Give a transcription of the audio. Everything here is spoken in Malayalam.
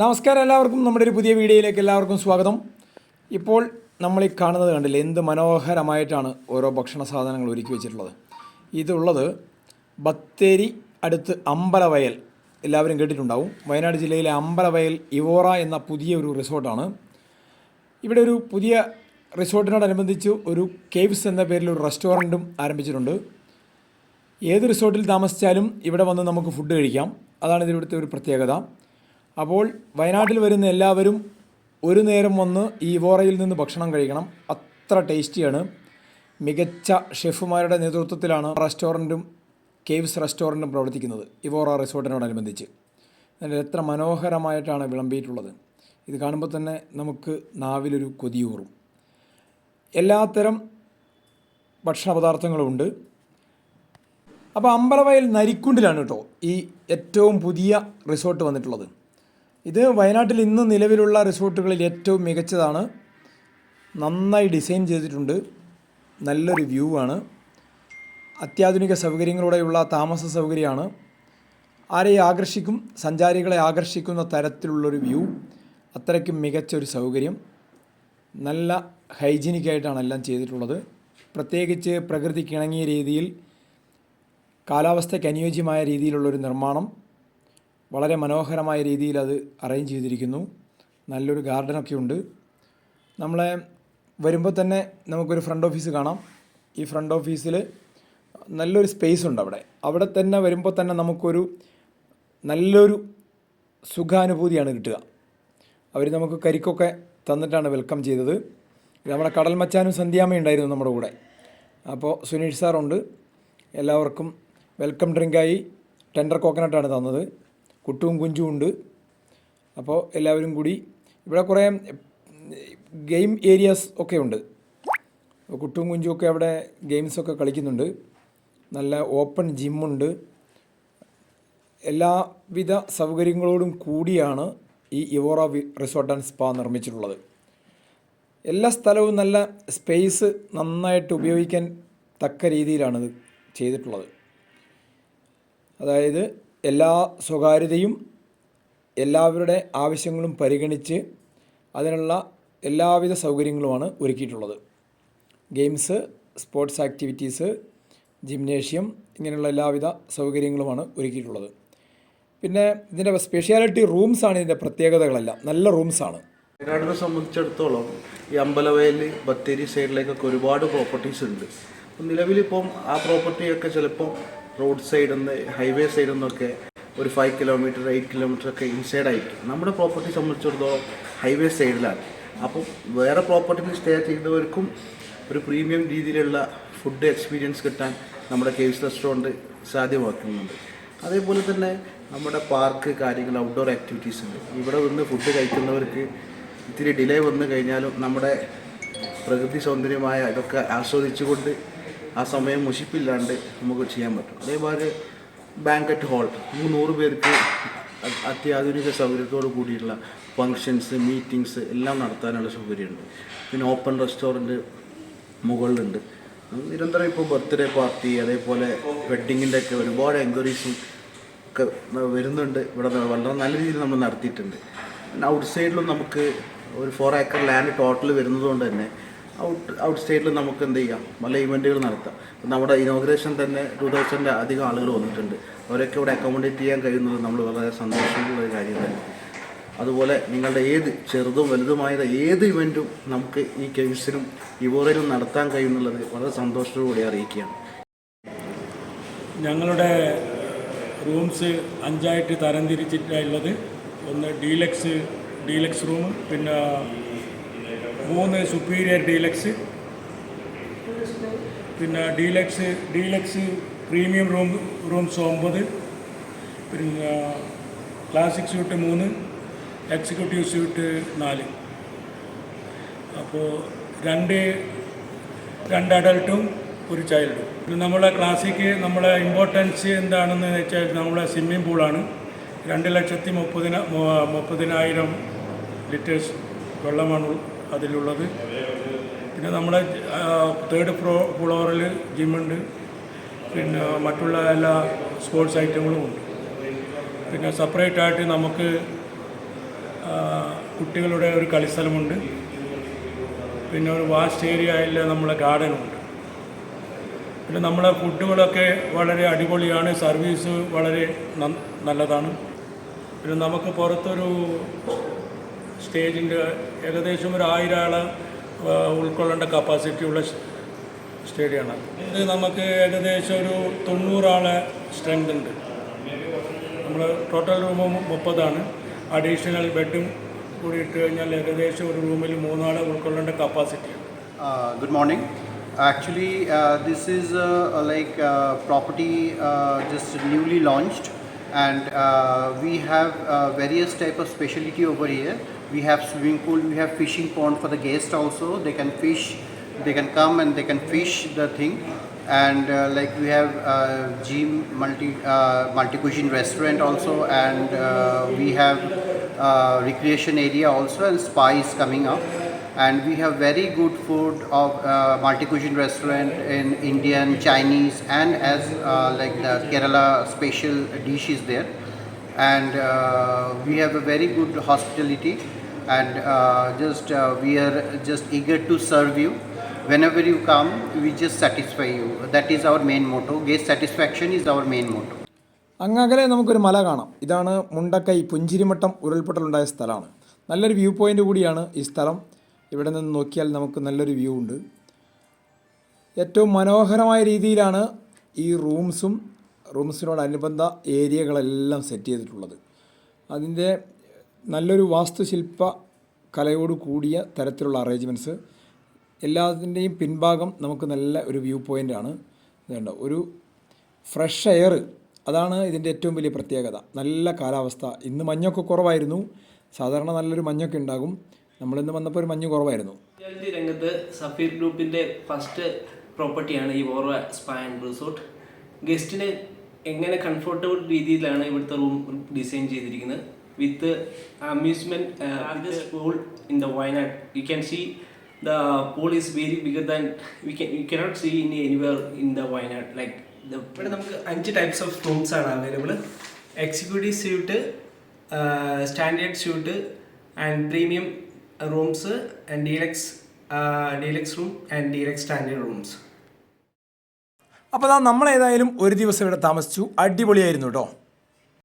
നമസ്കാരം എല്ലാവർക്കും. നമ്മുടെ ഒരു പുതിയ വീഡിയോയിലേക്ക് എല്ലാവർക്കും സ്വാഗതം. ഇപ്പോൾ നമ്മൾ ഈ കാണുന്നത് കണ്ടില്ലേ എന്ത് മനോഹരമായിട്ടാണ് ഓരോ ഭക്ഷണ സാധനങ്ങൾ ഒരുക്കി വെച്ചിട്ടുള്ളത്. ഇതുള്ളത് ബത്തേരി അടുത്ത് അമ്പലവയൽ എല്ലാവരും കേട്ടിട്ടുണ്ടാവും. വയനാട് ജില്ലയിലെ അമ്പലവയൽ ഇവോറ എന്ന പുതിയ ഒരു റിസോർട്ടാണ്. ഇവിടെ ഒരു പുതിയ റിസോർട്ടിനോടനുബന്ധിച്ച് ഒരു കേവ്സ് എന്ന പേരിൽ ഒരു റെസ്റ്റോറന്റും ആരംഭിച്ചിട്ടുണ്ട്. ഏത് റിസോർട്ടിൽ താമസിച്ചാലും ഇവിടെ വന്ന് നമുക്ക് ഫുഡ് കഴിക്കാം. അതാണ് ഇതിവിടുത്തെ ഒരു പ്രത്യേകത. അപ്പോൾ വയനാട്ടിൽ വരുന്ന എല്ലാവരും ഒരു നേരം വന്ന് ഈ ഇവോറയിൽ നിന്ന് ഭക്ഷണം കഴിക്കണം. അത്ര ടേസ്റ്റിയാണ്. മികച്ച ഷെഫുമാരുടെ നേതൃത്വത്തിലാണ് റെസ്റ്റോറന്റും കേവ്സ് റെസ്റ്റോറന്റും പ്രവർത്തിക്കുന്നത്. ഇവോറ റിസോർട്ടിനോടനുബന്ധിച്ച്. അതിന്റെ എത്ര മനോഹരമായിട്ടാണ് വിളമ്പിയിട്ടുള്ളത്. ഇത് കാണുമ്പോൾ തന്നെ നമുക്ക് നാവിലൊരു കൊതിയൂറും. എല്ലാത്തരം ഭക്ഷണ പദാർത്ഥങ്ങളുമുണ്ട് അപ്പോൾ അമ്പലവയൽ നരിക്കുണ്ടിലാണ് കേട്ടോ ഈ ഏറ്റവും പുതിയ റിസോർട്ട് വന്നിട്ടുള്ളത്. ഇത് വയനാട്ടിൽ ഇന്ന് നിലവിലുള്ള റിസോർട്ടുകളിൽ ഏറ്റവും മികച്ചതാണ്. നന്നായി ഡിസൈൻ ചെയ്തിട്ടുണ്ട്. നല്ലൊരു വ്യൂ ആണ്. അത്യാധുനിക സൗകര്യങ്ങളോടെയുള്ള താമസ സൗകര്യമാണ്. ആരെയും ആകർഷിക്കും സഞ്ചാരികളെ ആകർഷിക്കുന്ന തരത്തിലുള്ളൊരു വ്യൂ. അത്രയ്ക്കും മികച്ചൊരു സൗകര്യം. നല്ല ഹൈജീനിക് ആയിട്ടാണ് എല്ലാം ചെയ്തിട്ടുള്ളത്. പ്രത്യേകിച്ച് പ്രകൃതിക്കിണങ്ങിയ രീതിയിൽ കാലാവസ്ഥയ്ക്ക് അനുയോജ്യമായ രീതിയിലുള്ളൊരു നിർമ്മാണം. വളരെ മനോഹരമായ രീതിയിൽ അത് അറേഞ്ച് ചെയ്തിരിക്കുന്നു. നല്ലൊരു ഗാർഡനൊക്കെ ഉണ്ട്. നമ്മളെ വരുമ്പോൾ തന്നെ നമുക്കൊരു ഫ്രണ്ട് ഓഫീസ് കാണാം. ഈ ഫ്രണ്ട് ഓഫീസിൽ നല്ലൊരു സ്പേസ് ഉണ്ട് അവിടെ. അവിടെ തന്നെ വരുമ്പോൾ തന്നെ നമുക്കൊരു നല്ലൊരു സുഖാനുഭൂതിയാണ് കിട്ടുക. അവർ നമുക്ക് കരിക്കൊക്കെ തന്നിട്ടാണ് വെൽക്കം ചെയ്തത്. നമ്മുടെ കടൽ മച്ചാനും സന്ധ്യാമയും ഉണ്ടായിരുന്നു നമ്മുടെ കൂടെ. അപ്പോൾ സുനീഷ് സാറുണ്ട് എല്ലാവർക്കും വെൽക്കം ഡ്രിങ്കായി ടെൻഡർ കോക്കനട്ടാണ് തന്നത്. കുട്ടും കുഞ്ചും ഉണ്ട്. അപ്പോൾ എല്ലാവരും കൂടി ഇവിടെ കുറേ ഗെയിം ഏരിയാസ് ഒക്കെ ഉണ്ട്. കുട്ടും കുഞ്ചും ഒക്കെ അവിടെ ഗെയിംസൊക്കെ കളിക്കുന്നുണ്ട്. നല്ല ഓപ്പൺ ജിമ്മുണ്ട് എല്ലാവിധ സൗകര്യങ്ങളോടും കൂടിയാണ് ഈ ഇവോറ റിസോർട്ട് ആൻഡ് സ്പാ നിർമ്മിച്ചിട്ടുള്ളത്. എല്ലാ സ്ഥലവും നല്ല സ്പേസ് നന്നായിട്ട് ഉപയോഗിക്കാൻ തക്ക രീതിയിലാണിത് ചെയ്തിട്ടുള്ളത്. അതായത് എല്ലാ സ്വകാര്യതയും എല്ലാവരുടെ ആവശ്യങ്ങളും പരിഗണിച്ച് അതിനുള്ള എല്ലാവിധ സൗകര്യങ്ങളുമാണ് ഒരുക്കിയിട്ടുള്ളത്. ഗെയിംസ് സ്പോർട്സ് ആക്ടിവിറ്റീസ് ജിംനേഷ്യം ഇങ്ങനെയുള്ള എല്ലാവിധ സൗകര്യങ്ങളുമാണ് ഒരുക്കിയിട്ടുള്ളത്. പിന്നെ ഇതിന്റെ സ്പെഷ്യാലിറ്റി റൂംസാണ് ഇതിന്റെ പ്രത്യേകതകളെല്ലാം. നല്ല റൂംസാണ്. വയനാടിനെ സംബന്ധിച്ചിടത്തോളം ഈ അമ്പലവയൽ ബത്തേരി സൈഡിലേക്കൊക്കെ ഒരുപാട് പ്രോപ്പർട്ടീസ് ഉണ്ട്. നിലവിലിപ്പം ആ പ്രോപ്പർട്ടിയൊക്കെ ചിലപ്പോൾ റോഡ് സൈഡിൽ നിന്ന് ഹൈവേ സൈഡിൽ നിന്നൊക്കെ ഒരു ഫൈവ് കിലോമീറ്റർ എയ്റ്റ് കിലോമീറ്റർ ഒക്കെ ഇൻസൈഡ് ആയിരിക്കും. നമ്മുടെ പ്രോപ്പർട്ടി സംബന്ധിച്ചിടത്തോളം ഹൈവേ സൈഡിലാണ് അപ്പം വേറെ പ്രോപ്പർട്ടിയിൽ സ്റ്റേ ചെയ്യുന്നവർക്കും ഒരു പ്രീമിയം രീതിയിലുള്ള ഫുഡ് എക്സ്പീരിയൻസ് കിട്ടാൻ നമ്മുടെ കേസ് റെസ്റ്റോറന്റ് സാധ്യമാക്കുന്നുണ്ട്. അതേപോലെ തന്നെ നമ്മുടെ പാർക്ക് കാര്യങ്ങൾ ഔട്ട്ഡോർ ആക്ടിവിറ്റീസ് ഉണ്ട്. ഇവിടെ വന്ന് ഫുഡ് കഴിക്കുന്നവർക്ക് ഇത്തിരി ഡിലേ വന്നു കഴിഞ്ഞാലും നമ്മുടെ പ്രകൃതി സൗന്ദര്യമായ ഇതൊക്കെ ആസ്വദിച്ചുകൊണ്ട് ആ സമയം മുഷിപ്പില്ലാണ്ട് നമുക്ക് ചെയ്യാൻ പറ്റും. അതേപോലെ ബാങ്കറ്റ് ഹാൾ നമുക്ക് നൂറ് പേർക്ക് അത്യാധുനിക സൗകര്യത്തോട് കൂടിയുള്ള ഫങ്ഷൻസ് മീറ്റിങ്സ് എല്ലാം നടത്താനുള്ള സൗകര്യമുണ്ട്. പിന്നെ ഓപ്പൺ റെസ്റ്റോറന്റ് മുകളിലുണ്ട്. നിരന്തരം ഇപ്പോൾ ബർത്ത്ഡേ പാർട്ടി അതേപോലെ വെഡ്ഡിങ്ങിന്റെ ഒക്കെ ഒരുപാട് എൻക്വയറീസും ഒക്കെ വരുന്നുണ്ട്. ഇവിടെ വളരെ നല്ല രീതിയിൽ നമ്മൾ നടത്തിയിട്ടുണ്ട്. പിന്നെ ഔട്ട് സൈഡിലും നമുക്ക് ഒരു ഫോർ ഏക്കർ ലാൻഡ് ടോട്ടൽ വരുന്നതുകൊണ്ട് തന്നെ ഔട്ട് ഔട്ട് സ്റ്റേറ്റിൽ നമുക്ക് എന്ത് ചെയ്യാം? പല ഇവന്റുകൾ നടത്താം. നമ്മുടെ ഇനോഗ്രേഷൻ തന്നെ ടു തൗസൻഡ് അധികം ആളുകൾ വന്നിട്ടുണ്ട്. അവരൊക്കെ ഇവിടെ അക്കോമഡേറ്റ് ചെയ്യാൻ കഴിയുന്നത് നമ്മൾ വളരെ സന്തോഷമുള്ള ഒരു കാര്യം തന്നെ. അതുപോലെ നിങ്ങളുടെ ഏത് ചെറുതും വലുതുമായ ഏത് ഇവന്റും നമുക്ക് ഈ കേവ്സിനും ഇവോറയിലും നടത്താൻ കഴിയുന്നുള്ളത് വളരെ സന്തോഷത്തോടുകൂടി അറിയിക്കുകയാണ്. ഞങ്ങളുടെ റൂംസ് അഞ്ചായിട്ട് തരംതിരിച്ചിട്ടുള്ളത് ഒന്ന് ഡീലക്സ് ഡീലക്സ് റൂം പിന്നെ മൂന്ന് സുപ്പീരിയർ ഡീലക്സ് പിന്നെ deluxe deluxe premium room rooms ഒമ്പത്. പിന്നെ ക്ലാസിക് സ്യൂട്ട് മൂന്ന് എക്സിക്യൂട്ടീവ് സ്യൂട്ട് നാല്. അപ്പോൾ രണ്ട് രണ്ട് അഡൾട്ടും ഒരു ചൈൽഡും പിന്നെ നമ്മളെ ക്ലാസിക്ക് നമ്മളെ ഇമ്പോർട്ടൻസ് എന്താണെന്ന് വെച്ചാൽ നമ്മളെ സ്വിമ്മിംഗ് പൂളാണ് രണ്ട് ലക്ഷത്തി മുപ്പതിന മുപ്പതിനായിരം ലിറ്റേഴ്സ് വെള്ളമാണ് അതിലുള്ളത്. പിന്നെ നമ്മുടെ തേർഡ് ഫ്ലോ ഫ്ലോറിൽ ജിമ്മുണ്ട് പിന്നെ മറ്റുള്ള എല്ലാ സ്പോർട്സ് ഐറ്റങ്ങളും ഉണ്ട്. പിന്നെ സെപ്പറേറ്റ് ആയിട്ട് നമുക്ക് കുട്ടികളുടെ ഒരു കളിസ്ഥലമുണ്ട്. പിന്നെ ഒരു വാസ്റ്റ് ഏരിയ ഏരിയയിൽ നമ്മളെ ഗാർഡനുണ്ട് പിന്നെ നമ്മളെ ഫുഡുകളൊക്കെ വളരെ അടിപൊളിയാണ്. സർവീസ് വളരെ നല്ലതാണ്. പിന്നെ നമുക്ക് പുറത്തൊരു സ്റ്റേജിന്റെ ഏകദേശം ഒരു ആയിരം ആൾ ഉൾക്കൊള്ളേണ്ട കപ്പാസിറ്റി ഉള്ള സ്റ്റേഡിയമാണ്. ഇത് നമുക്ക് ഏകദേശം ഒരു തൊണ്ണൂറാളെ സ്ട്രെങ്ത് ഉണ്ട്. നമ്മൾ ടോട്ടൽ റൂം മുപ്പതാണ്. അഡീഷണൽ ബെഡും കൂടി ഇട്ട് കഴിഞ്ഞാൽ ഏകദേശം ഒരു റൂമിൽ മൂന്നാളെ ഉൾക്കൊള്ളേണ്ട capacity good morning actually Actually, uh, this is just uh, property uh, just newly launched, and uh, we have uh, various type of specialty over here. We have swimming pool, we have fishing pond for the guests also. They can fish, they can come and they can fish the thing, and uh, like we have uh, gym, multi uh, multi cuisine restaurant also, and uh, we have uh, recreation area also, and spa is coming up. And we have very good food of uh, multi cuisine restaurant in Indian, Chinese, and as uh, like the Kerala special dish is there, and uh, we have a very good hospitality, and uh, just uh, we are just eager to serve you. Whenever you come, we just satisfy you. That is our main motto. Guest satisfaction is our main motto. അങ്ങകലെ നമുക്കൊരു മല കാണാം ഇതാണ് മുണ്ടക്കൈ പുഞ്ചിരിമട്ടം ഉരുൾപൊട്ടലുണ്ടായ സ്ഥലമാണ് നല്ലൊരു വ്യൂ പോയിന്റ് കൂടിയാണ് ഈ സ്ഥലം ഇവിടെ നിന്ന് നോക്കിയാൽ നമുക്ക് നല്ലൊരു വ്യൂ ഉണ്ട് ഏറ്റവും മനോഹരമായ രീതിയിലാണ് ഈ റൂംസും റൂംസിനോടനുബന്ധ ഏരിയകളെല്ലാം സെറ്റ് ചെയ്തിട്ടുള്ളത് അതിന്റെ നല്ലൊരു വാസ്തുശില്പ കലയോട് കൂടിയ തരത്തിലുള്ള അറേഞ്ച്മെന്റ്സ് എല്ലാത്തിന്റെയും പിൻഭാഗം നമുക്ക് നല്ല ഒരു വ്യൂ ആണ്. ഇതുണ്ട് ഒരു ഫ്രഷ് എയർ അതാണ് ഇതിന്റെ ഏറ്റവും വലിയ പ്രത്യേകത. നല്ല കാലാവസ്ഥ. ഇന്ന് മഞ്ഞൊക്കെ കുറവായിരുന്നു. സാധാരണ നല്ലൊരു മഞ്ഞൊക്കെ ഉണ്ടാകും. നമ്മളിന്ന് വന്നപ്പോൾ ഒരു മഞ്ഞ് കുറവായിരുന്നു. രംഗത്ത് സഫീർ ഗ്രൂപ്പിന്റെ ഫസ്റ്റ് പ്രോപ്പർട്ടിയാണ് ഈ ഓർവ സ്പാ ആൻഡ് റിസോർട്ട് ഗസ്റ്റിന് എങ്ങനെ കംഫർട്ടബിൾ രീതിയിലാണ് ഇവിടുത്തെ റൂം ഡിസൈൻ ചെയ്തിരിക്കുന്നത്? With amusement pool in the Wayanad you can see the pool is very bigger than we can you cannot see in anywhere in the Wayanad like ഇവിടെ നമുക്ക് അഞ്ച് ടൈപ്സ് ഓഫ് റൂംസ് ആണ് available executive suite standard suite and premium rooms and deluxe deluxe room and deluxe standard rooms അപ്പോൾ നമ്മൾ നമ്മളേതായാലും ഒരു ദിവസം ഇവിടെ താമസിച്ചു. അടിപൊളിയായിരുന്നു കേട്ടോ